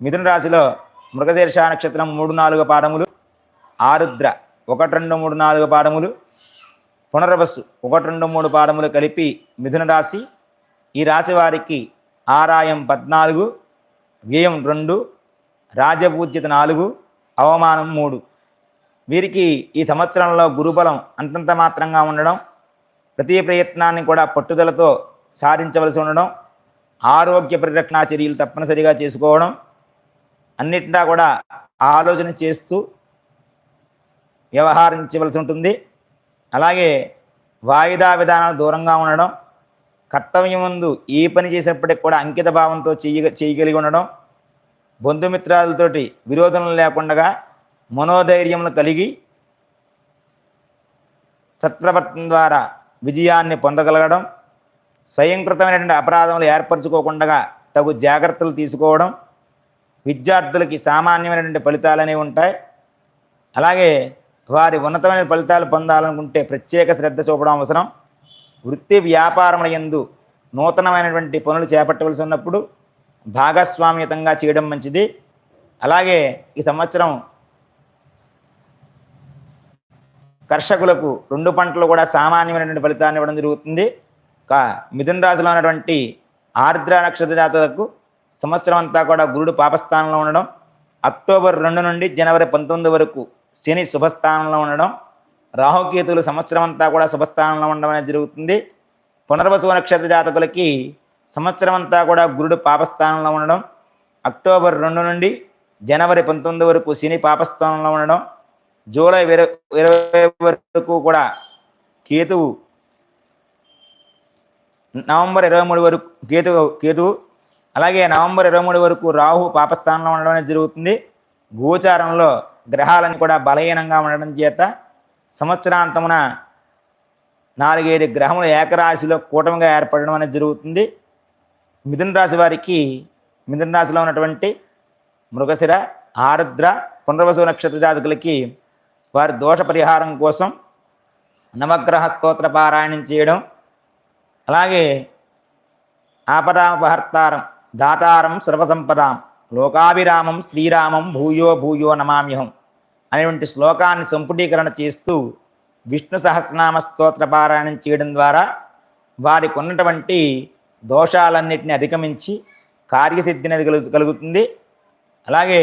మిథున రాశిలో మృగశీర్ష నక్షత్రం మూడు నాలుగు పాదములు ఆరుద్ర ఒకటి రెండు మూడు నాలుగు పాదములు పునర్వస్సు ఒకటి రెండు మూడు పాదములు కలిపి మిథున రాశి. ఈ రాశి వారికి ఆరాయం పద్నాలుగు వ్యయం రెండు రాజపూజ్యత నాలుగు అవమానం మూడు. వీరికి ఈ సంవత్సరంలో గురుబలం అంతంత మాత్రంగా ఉండడం ప్రతి ప్రయత్నాన్ని కూడా పట్టుదలతో సాధించవలసి ఉండడం ఆరోగ్య పరిరక్షణ చర్యలు తప్పనిసరిగా చేసుకోవడం అన్నిటినా కూడా ఆలోచన చేస్తూ వ్యవహరించవలసి ఉంటుంది. అలాగే వాయిదా విధానాలు దూరంగా ఉండడం కర్తవ్యం ముందు ఏ పని చేసినప్పటికి కూడా అంకిత భావంతో చేయ చేయగలిగి ఉండడం బంధుమిత్రాలతోటి విరోధం లేకుండా మనోధైర్యములు కలిగి సత్ప్రవర్తన ద్వారా విజయాన్ని పొందగలగడం స్వయంకృతమైనటువంటి అపరాధములు ఏర్పరచుకోకుండా తగు జాగ్రత్తలు తీసుకోవడం విద్యార్థులకి సామాన్యమైనటువంటి ఫలితాలు అనేవి ఉంటాయి. అలాగే వారి ఉన్నతమైన ఫలితాలు పొందాలనుకుంటే ప్రత్యేక శ్రద్ధ చూపడం అవసరం. వృత్తి వ్యాపారముల యందు నూతనమైనటువంటి పనులు చేపట్టవలసి ఉన్నప్పుడు భాగస్వామ్యతంగా చేయడం మంచిది. అలాగే ఈ సంవత్సరం కర్షకులకు రెండు పంటలు కూడా సామాన్యమైనటువంటి ఫలితాన్ని ఇవ్వడం జరుగుతుంది. కా మిథున రాశిలో ఉన్నటువంటి ఆర్ద్ర నక్షత్ర జాతకు సంవత్సరం అంతా కూడా గురుడు పాపస్థానంలో ఉండడం అక్టోబర్ రెండు నుండి జనవరి పంతొమ్మిది వరకు శని శుభస్థానంలో ఉండడం రాహుకేతులు సంవత్సరం అంతా కూడా శుభస్థానంలో ఉండడం అనేది జరుగుతుంది. పునర్వసు నక్షత్ర జాతకులకి సంవత్సరం అంతా కూడా గురుడు పాపస్థానంలో ఉండడం అక్టోబర్ రెండు నుండి జనవరి పంతొమ్మిది వరకు శని పాపస్థానంలో ఉండడం జూలై ఇరవై ఇరవై వరకు కూడా కేతువు నవంబర్ ఇరవై మూడు వరకు కేతు కేతువు అలాగే నవంబర్ ఇరవై మూడు వరకు రాహు పాపస్థానంలో ఉండడం అనేది జరుగుతుంది. గోచారంలో గ్రహాలను కూడా బలహీనంగా ఉండడం చేత సంవత్సరాంతమున నాలుగేడు గ్రహములు ఏకరాశిలో కూటమిగా ఏర్పడడం అనేది జరుగుతుంది. మిథున రాశి వారికి మిథున రాశిలో ఉన్నటువంటి మృగశిర ఆరుద్ర పునర్వసు నక్షత్ర జాతకులకి వారి దోష పరిహారం కోసం నవగ్రహ స్తోత్ర పారాయణం చేయడం. అలాగే ఆపదాపహర్తారం దాతారం సర్వసంపదాం. లోకాభిరామం శ్రీరామం భూయో భూయో నమామ్యహం అనేటువంటి శ్లోకాన్ని సంపుటీకరణ చేస్తూ విష్ణు సహస్రనామ స్తోత్ర పారాయణం చేయడం ద్వారా వారికి ఉన్నటువంటి దోషాలన్నిటిని అధిగమించి కార్యసిద్ధిని కలుగు కలుగుతుంది. అలాగే